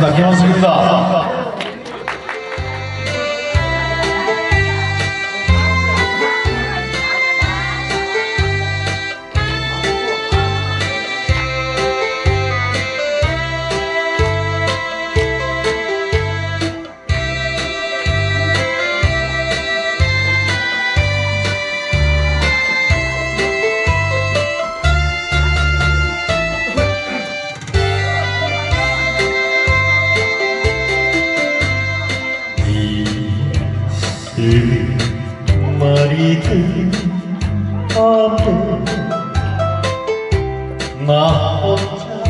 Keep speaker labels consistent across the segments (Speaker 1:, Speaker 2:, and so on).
Speaker 1: んだ気持ちいだ。 니다. 이 말이든 앞에 나 혼자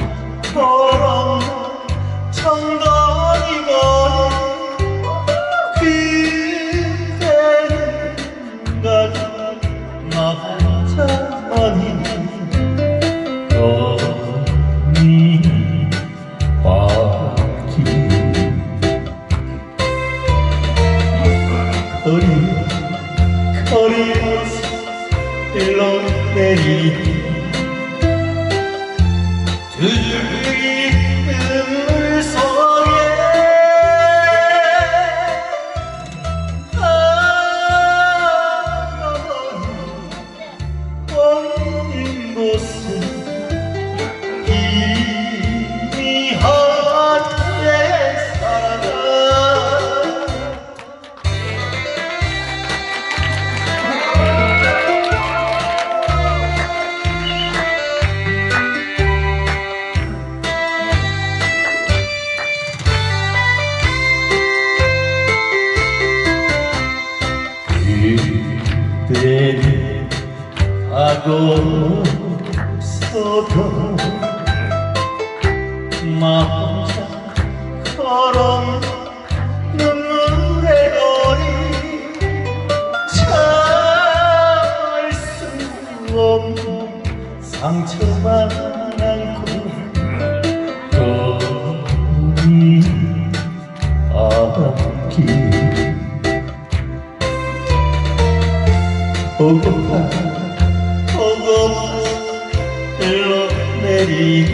Speaker 1: 걸어 청단 거리 거리에서 일로 내리. 들이 속에 하나님 곳은 희미한 그대는 가고 서도 나 혼자 걸어 눈물의 거리 참을 수 없는 상처만 보고파 보고파 일로 내리.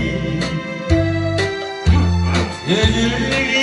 Speaker 1: 들리